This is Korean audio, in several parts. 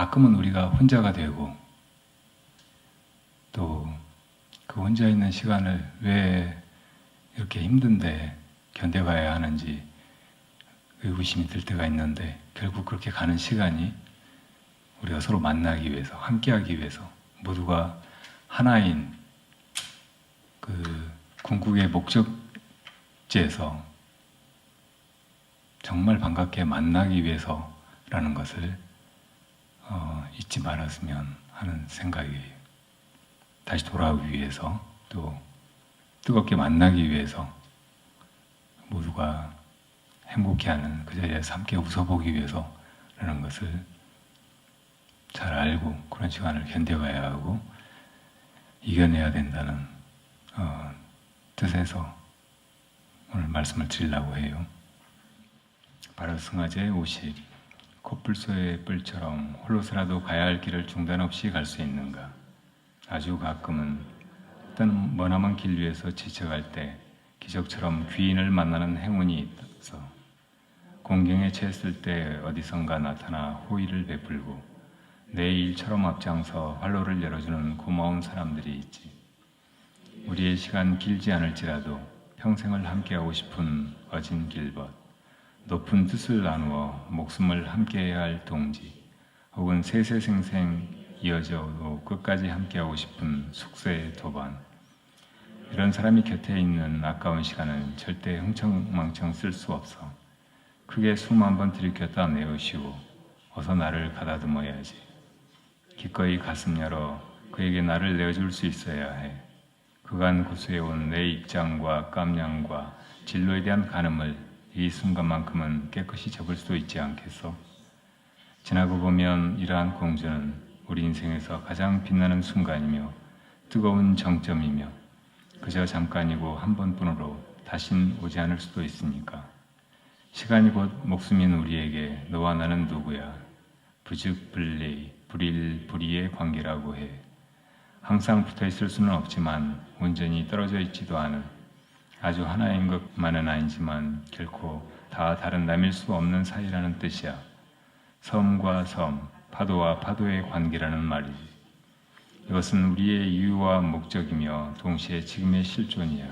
가끔은 우리가 혼자가 되고 또 그 혼자 있는 시간을 왜 이렇게 힘든데 견뎌가야 하는지 의구심이 들 때가 있는데 결국 그렇게 가는 시간이 우리가 서로 만나기 위해서 함께하기 위해서 모두가 하나인 그 궁극의 목적지에서 정말 반갑게 만나기 위해서라는 것을 어, 잊지 말았으면 하는 생각이에요. 다시 돌아오기 위해서 또 뜨겁게 만나기 위해서 모두가 행복해하는 그 자리에서 함께 웃어보기 위해서라는 것을 잘 알고 그런 시간을 견뎌가야 하고 이겨내야 된다는 어, 뜻에서 오늘 말씀을 드리려고 해요. 바로승하제 50 코뿔소의 뿔처럼 홀로서라도 가야 할 길을 중단 없이 갈 수 있는가? 아주 가끔은 어떤 머나먼 길 위에서 지쳐갈 때 기적처럼 귀인을 만나는 행운이 있어 공경에 처했을 때 어디선가 나타나 호의를 베풀고 내 일처럼 앞장서 활로를 열어주는 고마운 사람들이 있지. 우리의 시간 길지 않을지라도 평생을 함께하고 싶은 어진 길벗, 높은 뜻을 나누어 목숨을 함께해야 할 동지, 혹은 세세생생 이어져도 끝까지 함께하고 싶은 숙세의 도반. 이런 사람이 곁에 있는 아까운 시간은 절대 흥청망청 쓸 수 없어. 크게 숨 한 번 들이켰다 내어쉬고 어서 나를 가다듬어야지. 기꺼이 가슴 열어 그에게 나를 내어줄 수 있어야 해. 그간 고수해온 내 입장과 깜냥과 진로에 대한 가늠을 이 순간만큼은 깨끗이 접을 수 있지 않겠어? 지나고 보면 이러한 공주는 우리 인생에서 가장 빛나는 순간이며 뜨거운 정점이며 그저 잠깐이고 한 번뿐으로 다신 오지 않을 수도 있으니까. 시간이 곧 목숨인 우리에게 너와 나는 누구야? 부즉불리 불일불이의 관계라고 해. 항상 붙어 있을 수는 없지만 온전히 떨어져 있지도 않은 아주 하나인 것만은 아니지만 결코 다 다른 남일 수 없는 사이라는 뜻이야 섬과 섬, 파도와 파도의 관계라는 말이지. 이것은 우리의 이유와 목적이며 동시에 지금의 실존이야.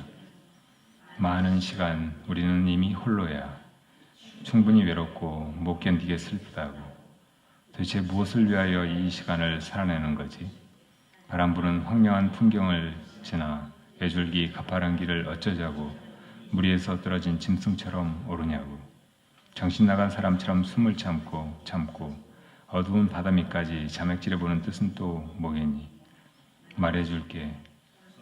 많은 시간 우리는 이미 홀로야. 충분히 외롭고 못 견디게 슬프다고. 도대체 무엇을 위하여 이 시간을 살아내는 거지? 바람 부는 황량한 풍경을 지나 외줄기 가파른 길을 어쩌자고 무리에서 떨어진 짐승처럼 오르냐고. 정신 나간 사람처럼 숨을 참고 참고 어두운 바다 밑까지 자맥질해 보는 뜻은 또 뭐겠니? 말해줄게.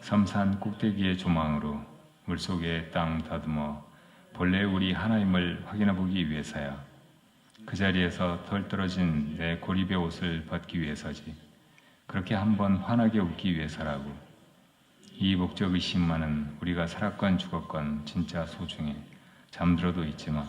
섬산 꼭대기의 조망으로 물속에 땅 다듬어 본래 우리 하나님을 확인해 보기 위해서야. 그 자리에서 덜 떨어진 내 고립의 옷을 벗기 위해서지. 그렇게 한번 환하게 웃기 위해서라고. 이 목적 의심만은 우리가 살았건 죽었건 진짜 소중해. 잠들어도 있지 마.